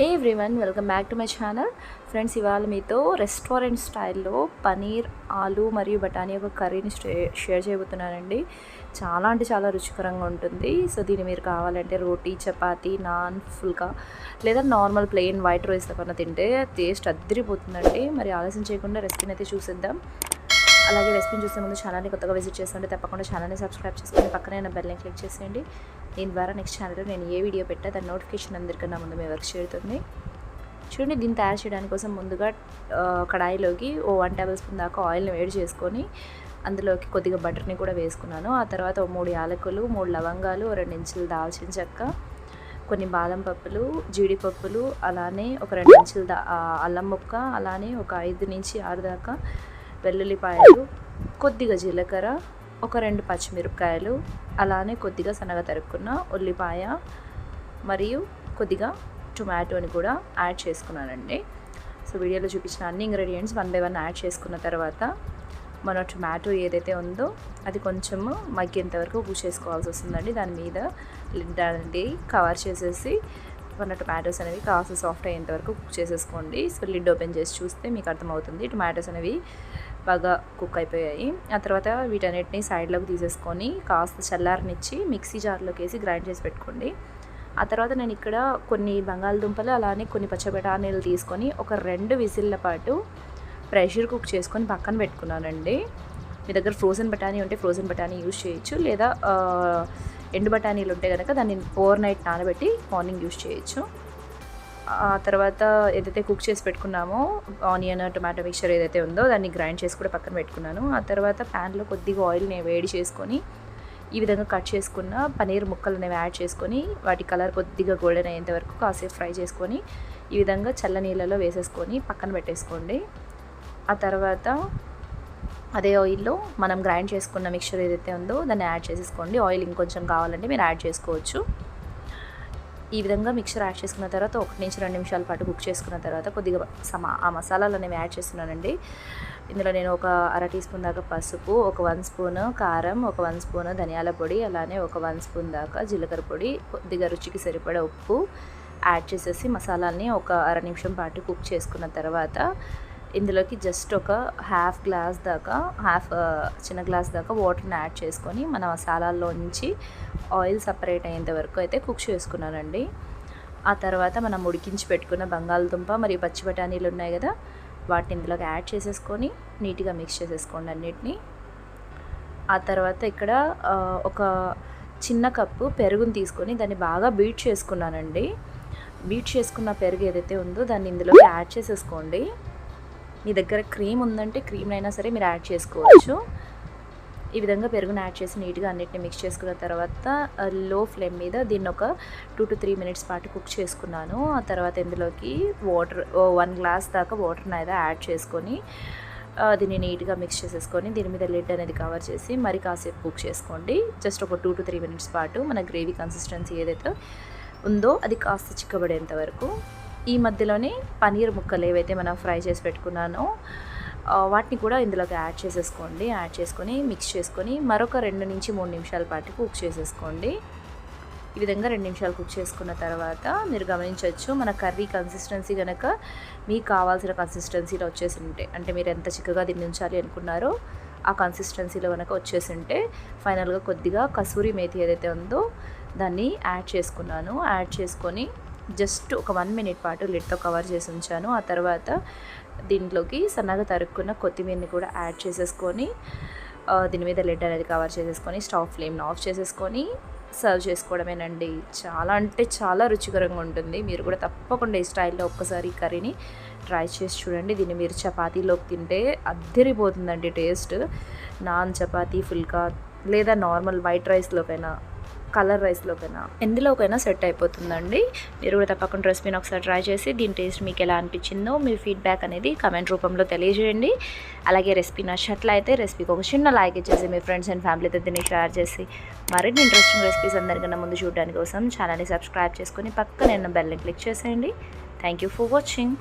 Hey everyone welcome back to my channel friends ఇవాళ మీతో restaurant స్టైల్లో పనీర్ ఆలు మరియు బఠానీ ఒక కర్రీని షేర్ చేయబోతున్నానండి. చాలా అంటే చాలా రుచికరంగా ఉంటుంది. సో దీన్ని మీరు కావాలంటే రోటీ చపాతీ నాన్ ఫుల్కా లేదా నార్మల్ ప్లెయిన్ వైట్ రైస్తో కన్నా తింటే టేస్ట్ అద్దరిపోతుందండి. మరి ఆలస్యం చేయకుండా రెసిపీని అయితే చూసేద్దాం. అలాగే రెసిపీని చూసే ముందు ఛానల్ని కొత్తగా విజిట్ చేస్తుంటే తప్పకుండా ఛానల్ని సబ్స్క్రైబ్ చేసుకొని పక్కనే బెల్ని క్లిక్ చేసేయండి. దీని ద్వారా నెక్స్ట్ ఛానల్లో నేను ఏ వీడియో పెట్టా దాని నోటిఫికేషన్ అందరికన్నా ముందు మీ వర్క్ చేరుతుంది. చూడండి దీన్ని తయారు చేయడానికి కోసం ముందుగా కడాయిలోకి ఓ వన్ టేబుల్ స్పూన్ దాకా ఆయిల్ని వేడి చేసుకొని అందులోకి కొద్దిగా బటర్ని కూడా వేసుకున్నాను. ఆ తర్వాత మూడు యాలకులు మూడు లవంగాలు రెండు ఇంచులు దాల్చిన చెక్క కొన్ని బాదం పప్పులు జీడిపప్పులు అలానే ఒక రెండు ఇంచులు దా అల్లం ముక్క అలానే ఒక ఐదు నుంచి ఆరు దాకా వెల్లుల్లిపాయలు కొద్దిగా జీలకర్ర ఒక రెండు పచ్చిమిరపకాయలు అలానే కొద్దిగా సన్నగా తరుక్కున్న ఉల్లిపాయ మరియు కొద్దిగా టొమాటోని కూడా యాడ్ చేసుకున్నానండి. సో వీడియోలో చూపించిన అన్ని ingredients one by one add చేసుకున్న తర్వాత మన టొమాటో ఏదైతే ఉందో అది కొంచెము మగ్గేంత వరకు కుక్ చేసుకోవాల్సి వస్తుందండి. దాని మీద లిడ్ అనేది కవర్ చేసేసి మన టొమాటోస్ అనేవి కాస్త సాఫ్ట్ అయ్యేంత వరకు కుక్ చేసేసుకోండి. సో లిడ్ ఓపెన్ చేసి చూస్తే మీకు అర్థమవుతుంది. టొమాటోస్ అనేవి బాగా కుక్ అయిపోయాయి. ఆ తర్వాత వీటన్నిటిని సైడ్లోకి తీసేసుకొని కాస్త చల్లారనిచ్చి మిక్సీ జార్లోకి వేసి గ్రైండ్ చేసి పెట్టుకోండి. ఆ తర్వాత నేను ఇక్కడ కొన్ని బంగాళదుంపలు అలానే కొన్ని పచ్చబటానీలు తీసుకొని ఒక రెండు విజిల్ల పాటు ప్రెషర్ కుక్ చేసుకొని పక్కన పెట్టుకున్నానండి. మీ దగ్గర ఫ్రోజన్ బఠానీ ఉంటే ఫ్రోజన్ బఠానీ యూజ్ చేయొచ్చు. లేదా ఎండు బఠానీలు ఉంటే కనుక దాన్ని ఓవర్ నైట్ నానబెట్టి మార్నింగ్ యూజ్ చేయొచ్చు. ఆ తర్వాత ఏదైతే కుక్ చేసి పెట్టుకున్నామో ఆనియన్ టొమాటో మిక్చర్ ఏదైతే ఉందో దాన్ని గ్రైండ్ చేసి కూడా పక్కన పెట్టుకున్నాను. ఆ తర్వాత ప్యాన్లో కొద్దిగా ఆయిల్ని వేడి చేసుకొని ఈ విధంగా కట్ చేసుకున్న పనీర్ ముక్కలు అనేవి యాడ్ చేసుకొని వాటి కలర్ కొద్దిగా గోల్డెన్ అయ్యేంత వరకు కాసేపు ఫ్రై చేసుకొని ఈ విధంగా చల్ల నీళ్ళలో వేసేసుకొని పక్కన పెట్టేసుకోండి. ఆ తర్వాత అదే ఆయిల్లో మనం గ్రైండ్ చేసుకున్న మిక్చర్ ఏదైతే ఉందో దాన్ని యాడ్ చేసేసుకోండి. ఆయిల్ ఇంకొంచెం కావాలంటే మీరు యాడ్ చేసుకోవచ్చు. ఈ విధంగా మిక్చర్ యాడ్ చేసుకున్న తర్వాత ఒకటి నుంచి రెండు నిమిషాల పాటు కుక్ చేసుకున్న తర్వాత కొద్దిగా సమా ఆ మసాలాలు అనేవి యాడ్ చేస్తున్నానండి. ఇందులో నేను ఒక అర టీ స్పూన్ దాకా పసుపు ఒక వన్ స్పూన్ కారం ఒక వన్ స్పూన్ ధనియాల పొడి అలానే ఒక వన్ స్పూన్ దాకా జీలకర్ర పొడి కొద్దిగా రుచికి సరిపడే ఉప్పు యాడ్ చేసేసి మసాలాల్ని ఒక అర నిమిషం పాటు కుక్ చేసుకున్న తర్వాత ఇందులోకి జస్ట్ ఒక హాఫ్ గ్లాస్ దాకా హాఫ్ uh, చిన్న గ్లాస్ దాకా వాటర్ని యాడ్ చేసుకొని మన మసాలాల్లో నుంచి ఆయిల్ సపరేట్ అయ్యేంత వరకు అయితే కుక్ చేసుకున్నానండి. ఆ తర్వాత మనం ఉడికించి పెట్టుకున్న బంగాళదుంప మరియు పచ్చి బఠానీలు ఉన్నాయి కదా వాటిని ఇందులోకి యాడ్ చేసేసుకొని నీట్గా మిక్స్ చేసేసుకోండి అన్నిటిని. ఆ తర్వాత ఇక్కడ uh, ఒక చిన్న కప్పు పెరుగుని తీసుకొని దాన్ని బాగా బీట్ చేసుకున్నానండి. బీట్ చేసుకున్న పెరుగు ఏదైతే ఉందో దాన్ని ఇందులోకి యాడ్ చేసేసుకోండి. మీ దగ్గర క్రీమ్ ఉందంటే క్రీమ్ అయినా సరే మీరు యాడ్ చేసుకోవచ్చు. ఈ విధంగా పెరుగుని యాడ్ చేసి నీట్గా అన్నిటిని మిక్స్ చేసుకున్న తర్వాత లో ఫ్లేమ్ మీద దీన్ని ఒక టూ టు త్రీ మినిట్స్ పాటు కుక్ చేసుకున్నాను. ఆ తర్వాత ఇందులోకి వాటర్ వన్ గ్లాస్ దాకా వాటర్ని అయితే యాడ్ చేసుకొని దీన్ని నీట్గా మిక్స్ చేసేసుకొని దీని మీద లిడ్ అనేది కవర్ చేసి మరి కాసేపు కుక్ చేసుకోండి. జస్ట్ ఒక టూ టు త్రీ మినిట్స్ పాటు మన గ్రేవీ కన్సిస్టెన్సీ ఏదైతే ఉందో అది కాస్త చిక్కబడేంత వరకు ఈ మధ్యలోనే పనీర్ ముక్కలు ఏవైతే మనం ఫ్రై చేసి పెట్టుకున్నానో వాటిని కూడా ఇందులోకి యాడ్ చేసేసుకోండి. యాడ్ చేసుకొని మిక్స్ చేసుకొని మరొక రెండు నుంచి మూడు నిమిషాల పాటు కుక్ చేసేసుకోండి. ఈ విధంగా రెండు నిమిషాలు కుక్ చేసుకున్న తర్వాత మీరు గమనించవచ్చు మన కర్రీ కన్సిస్టెన్సీ కనుక మీకు కావాల్సిన కన్సిస్టెన్సీలో వచ్చేసి ఉంటే అంటే మీరు ఎంత చిక్కగా దీన్ని ఉంచాలి అనుకున్నారో ఆ కన్సిస్టెన్సీలో కనుక వచ్చేసి ఉంటే ఫైనల్గా కొద్దిగా కసూరి మేతి ఏదైతే ఉందో దాన్ని యాడ్ చేసుకున్నాను. యాడ్ చేసుకొని జస్ట్ ఒక వన్ మినిట్ పాటు లిడ్తో కవర్ చేసి ఉంచాను. ఆ తర్వాత దీంట్లోకి సన్నగా తరుక్కున్న కొత్తిమీరని కూడా యాడ్ చేసేసుకొని దీని మీద లిడ్ అనేది కవర్ చేసేసుకొని స్టవ్ ఫ్లేమ్ని ఆఫ్ చేసేసుకొని సర్వ్ చేసుకోవడమేనండి. చాలా అంటే చాలా రుచికరంగా ఉంటుంది. మీరు కూడా తప్పకుండా ఈ స్టైల్లో ఒక్కసారి ఈ కర్రీని ట్రై చేసి చూడండి. దీన్ని మీరు చపాతీలోకి తింటే అద్దరిపోతుందండి టేస్ట్. నాన్ చపాతీ ఫుల్కా లేదా నార్మల్ వైట్ రైస్లోకైనా కలర్ రైస్లోకైనా ఎందులోకైనా సెట్ అయిపోతుందండి. మీరు కూడా తప్పకుండా రెసిపీని ఒకసారి ట్రై చేసి దీని టేస్ట్ మీకు ఎలా అనిపించిందో మీ ఫీడ్బ్యాక్ అనేది కమెంట్ రూపంలో తెలియజేయండి. అలాగే రెసిపీ నచ్చినట్లయితే రెసిపీకి ఒక చిన్న లైక్ ఇచ్చేసి మీ ఫ్రెండ్స్ అండ్ ఫ్యామిలీతో దీన్ని షేర్ చేసి మరిన్ని ఇంట్రెస్టింగ్ రెసిపీస్ అందరికన్నా ముందు చూడడానికి కోసం ఛానల్ని సబ్స్క్రైబ్ చేసుకొని పక్కన బెల్ని క్లిక్ చేసేయండి. Thank you for watching.